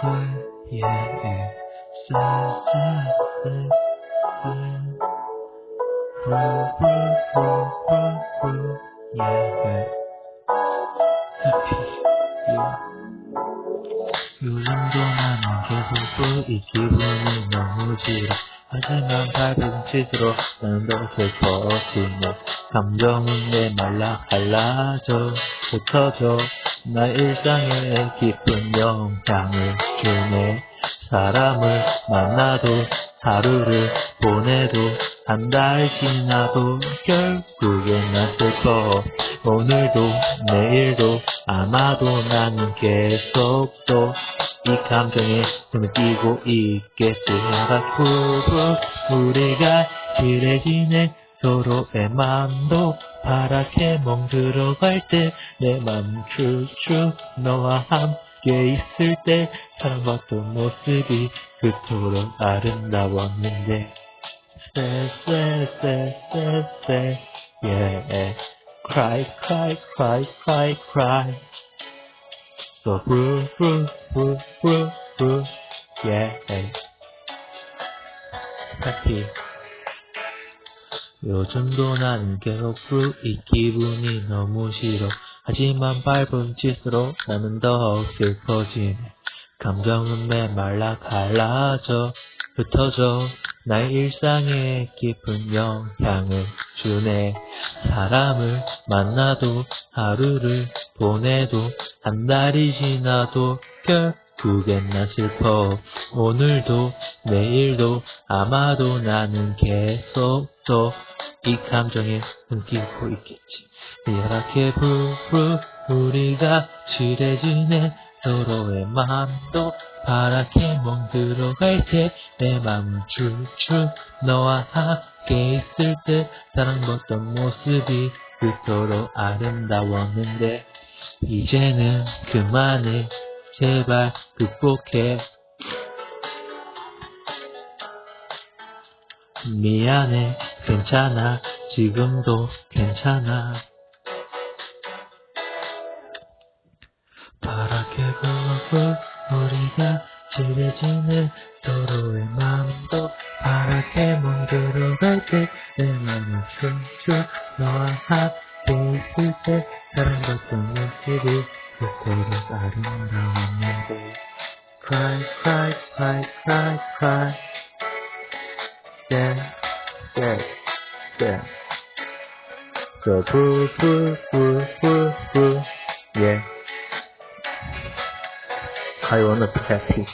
quiet sunset blue blue blue blue blue blue blue yeah happy you 요즘도 나는 계속 또이 기분이 너무 싫어 하지만 발은 치수로 난 너무 슬퍼지네 감정은 내 말라 갈라져 흩어져 나 일상에 깊은 영향을 주네. 사람을 만나도 하루를 보내도 한 달 지나도 결국엔 나 슬퍼 오늘도 내일도 아마도 나는 계속 또 이 감정에 숨을 뛰고 있겠지. 하루후 우리가 칠해지네 서로의 마음도 파랗게 멍들어갈 때 내맘 축축 너와 함께 있을 때 사랑받던 모습이 그토록 아름다웠는데 쎄쎄쎄쎄쎄 yeah cry cry cry cry cry so blue blue blue blue blue yeah happy 요즘도 계속 blue 이 기분이 너무 싫어. 하지만 밝은 짓으로 나는 더 슬퍼지네. 감정은 메말라 갈라져 흩어져 나의 일상에 깊은 영향을 주네. 사람을 만나도 하루를 보내도 한 달이 지나도 결 국엔 나 슬퍼 오늘도 내일도 아마도 나는 계속 또 이 감정에 숨기고 있겠지. 이렇게 부부 우리가 칠해지네. 서로의 마음도 파랗게 멍들어갈 때내 맘은 축축 너와 함께 있을 때 사랑받던 모습이 그토록 아름다웠는데 이제는 그만해 제발 극복해. 미안해 괜찮아. 지금도 괜찮아. 파랗게 부어고 우리가 칠해지는 서로의 마음도 파랗게 멍들어갈 때내 맘은 춤추 너와 함께 있을 때 사랑받던 모습이 快快快快快，yeah yeah yeah，走走走走走，yeah，还有那不太听。